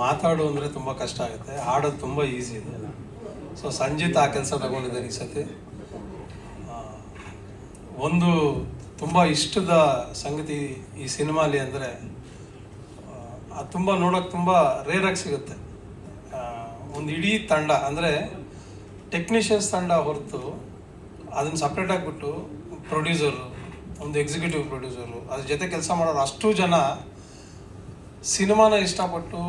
ಮಾತಾಡು ಅಂದರೆ ತುಂಬ ಕಷ್ಟ ಆಗುತ್ತೆ. ಹಾಡೋದು ತುಂಬ ಈಸಿ ಇದೆ. ಸೊ ಸಂಜೀತ್ ಆ ಕೆಲಸ ತಗೊಂಡಿದ್ದಾರೆ ಈ ಸತಿ. ಒಂದು ತುಂಬ ಇಷ್ಟದ ಸಂಗತಿ ಈ ಸಿನಿಮಾಲಿ ಅಂದರೆ ಅದು ತುಂಬ ನೋಡೋಕೆ ತುಂಬ ರೇರಾಗಿ ಸಿಗುತ್ತೆ. ಒಂದು ಇಡೀ ತಂಡ, ಅಂದರೆ ಟೆಕ್ನಿಷಿಯನ್ಸ್ ತಂಡ ಹೊರತು ಅದನ್ನು ಸಪ್ರೇಟ್ ಆಗಿಬಿಟ್ಟು ಪ್ರೊಡ್ಯೂಸರು ಒಂದು ಎಕ್ಸಿಕ್ಯೂಟಿವ್ ಪ್ರೊಡ್ಯೂಸರು ಅದ್ರ ಜೊತೆ ಕೆಲಸ ಮಾಡೋರು ಅಷ್ಟು ಜನ ಸಿನಿಮಾನ ಇಷ್ಟಪಟ್ಟು,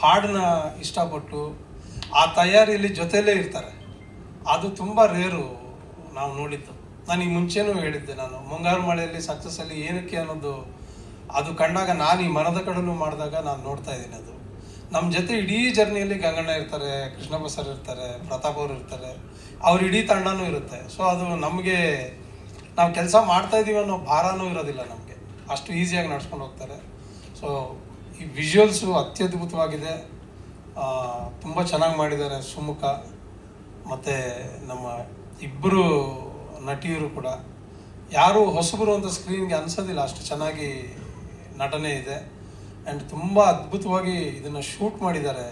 ಹಾಡನ್ನ ಇಷ್ಟಪಟ್ಟು, ಆ ತಯಾರಿಯಲ್ಲಿ ಜೊತೆಯಲ್ಲೇ ಇರ್ತಾರೆ. ಅದು ತುಂಬ ರೇರು ನಾವು ನೋಡಿದ್ದು. ನಾನು ಈ ಮುಂಚೆನೂ ಹೇಳಿದ್ದೆ ನಾನು, ಮುಂಗಾರು ಮಳೆಯಲ್ಲಿ ಸಕ್ಸಸ್ಸಲ್ಲಿ ಏನಕ್ಕೆ ಅನ್ನೋದು, ಅದು ಕಂಡಾಗ ನಾನು ಈ ಮರದ ಕಡಲು ಮಾಡಿದಾಗ ನಾನು ನೋಡ್ತಾ ಇದ್ದೀನಿ ಅದು. ನಮ್ಮ ಜೊತೆ ಇಡೀ ಜರ್ನಿಯಲ್ಲಿ ಗಂಗಣ್ಣ ಇರ್ತಾರೆ ಕೃಷ್ಣಪ್ಪ ಸರ್ ಇರ್ತಾರೆ, ಪ್ರತಾಪ್ ಅವರು ಇರ್ತಾರೆ, ಅವ್ರ ಇಡೀ ತಂಡನೂ ಇರುತ್ತೆ. ಸೊ ಅದು ನಮಗೆ, ನಾವು ಕೆಲಸ ಮಾಡ್ತಾ ಇದ್ದೀವಿ ಅನ್ನೋ ಭಾರನೂ ಇರೋದಿಲ್ಲ ನಮಗೆ. ಅಷ್ಟು ಈಸಿಯಾಗಿ ನಡ್ಸ್ಕೊಂಡು ಹೋಗ್ತಾರೆ. ಸೊ ಈ ವಿಜುವಲ್ಸು ಅತ್ಯದ್ಭುತವಾಗಿದೆ. ತುಂಬ ಚೆನ್ನಾಗಿ ಮಾಡಿದ್ದಾರೆ ಸುಮುಖ ಮತ್ತು ನಮ್ಮ ಇಬ್ಬರು ನಟಿಯರು ಕೂಡ. ಯಾರು ಹೊಸಬರು ಅಂತ ಸ್ಕ್ರೀನ್ಗೆ ಅನ್ಸೋದಿಲ್ಲ, ಅಷ್ಟು ಚೆನ್ನಾಗಿ ನಟನೆ ಇದೆ. ಆ್ಯಂಡ್ ತುಂಬ ಅದ್ಭುತವಾಗಿ ಇದನ್ನು ಶೂಟ್ ಮಾಡಿದ್ದಾರೆ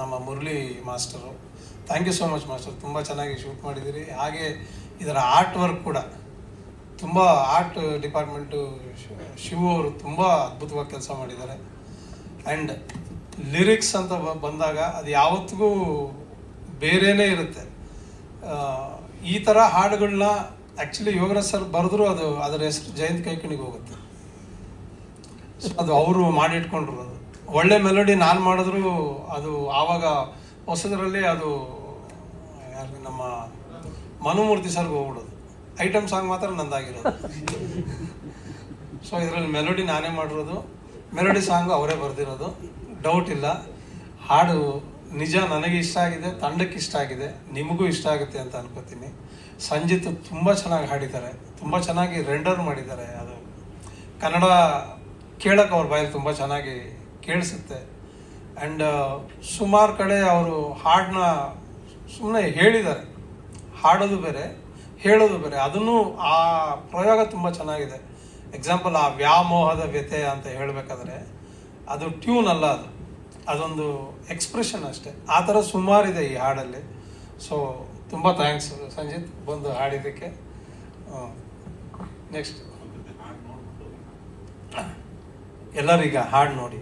ನಮ್ಮ Murali master. Thank you so much master. ತುಂಬ ಚೆನ್ನಾಗಿ ಶೂಟ್ ಮಾಡಿದ್ದೀರಿ. ಹಾಗೆ ಇದರ ಆರ್ಟ್ ವರ್ಕ್ ಕೂಡ. ತುಂಬ ಆರ್ಟ್ ಡಿಪಾರ್ಟ್ಮೆಂಟು ಶಿವ ಅವರು ತುಂಬ ಅದ್ಭುತವಾಗಿ ಕೆಲಸ ಮಾಡಿದ್ದಾರೆ. ಆ್ಯಂಡ್ ಲಿರಿಕ್ಸ್ ಅಂತ ಬಂದಾಗ ಅದು ಯಾವತ್ತಿಗೂ ಬೇರೆನೇ ಇರುತ್ತೆ. ಈ ಥರ ಹಾಡುಗಳನ್ನ ಆ್ಯಕ್ಚುಲಿ ಯೋಗರಾಜ್ ಸರ್ ಬರೆದ್ರು ಅದು ಅದರ ಹೆಸರು ಜಯಂತ್ ಕೈಕಣಿಗೆ ಹೋಗುತ್ತೆ. ಅದು ಅವರು ಮಾಡಿಟ್ಕೊಂಡ್ರು ಅದು. ಒಳ್ಳೆ ಮೆಲೋಡಿ ನಾನು ಮಾಡಿದ್ರು ಅದು ಆವಾಗ ಹೊಸದರಲ್ಲಿ ಅದು ನಮ್ಮ ಮನುಮೂರ್ತಿ ಸರ್ಗೆ ಹೋಗ್ಬಿಡೋದು. ಐಟಮ್ ಸಾಂಗ್ ಮಾತ್ರ ನಂದಾಗಿರೋದು. ಸೊ ಇದರಲ್ಲಿ ಮೆಲೋಡಿ ನಾನೇ ಮಾಡಿರೋದು. ಮೆಲೋಡಿ ಸಾಂಗು ಅವರೇ ಬರೆದಿರೋದು. ಡೌಟ್ ಇಲ್ಲ. ಹಾಡು ನಿಜ ನನಗೆ ಇಷ್ಟ ಆಗಿದೆ, ತಂಡಕ್ಕೆ ಇಷ್ಟ ಆಗಿದೆ, ನಿಮಗೂ ಇಷ್ಟ ಆಗುತ್ತೆ ಅಂತ ಅನ್ಕೋತೀನಿ. ಸಂಜಿತ್ ತುಂಬ ಚೆನ್ನಾಗಿ ಹಾಡಿದ್ದಾರೆ. ತುಂಬ ಚೆನ್ನಾಗಿ ರೆಂಡರ್ ಮಾಡಿದ್ದಾರೆ. ಅದು ಕನ್ನಡ ಕೇಳಕ್ಕೆ ಅವ್ರ ಬಾಯಲ್ಲಿ ತುಂಬ ಚೆನ್ನಾಗಿ ಕೇಳಿಸುತ್ತೆ. ಆ್ಯಂಡ್ ಸುಮಾರು ಕಡೆ ಅವರು ಹಾಡನ್ನ ಸುಮ್ಮನೆ ಹೇಳಿದ್ದಾರೆ. ಹಾಡೋದು ಬೇರೆ. ಹೇಳೋದು ಬೇರೆ ಅದನ್ನು ಆ ಪ್ರಯೋಗ ತುಂಬ ಚೆನ್ನಾಗಿದೆ. ಎಕ್ಸಾಂಪಲ್ ಆ ವ್ಯಾಮೋಹದ ವ್ಯತೆ ಅಂತ ಹೇಳಬೇಕಾದ್ರೆ ಅದು ಟ್ಯೂನ್ ಅಲ್ಲ ಅದು. ಅದೊಂದು ಎಕ್ಸ್ಪ್ರೆಷನ್ ಅಷ್ಟೇ. ಆ ಥರ ಸುಮಾರಿದೆ ಈ ಹಾಡಲ್ಲಿ. ಸೊ ತುಂಬ ಥ್ಯಾಂಕ್ಸ್ ಸಂಜಿತ್ ಬಂದು ಹಾಡಿದ್ದಕ್ಕೆ. ನೆಕ್ಸ್ಟ್ ಎಲ್ಲರೀಗ ಹಾಡು ನೋಡಿ.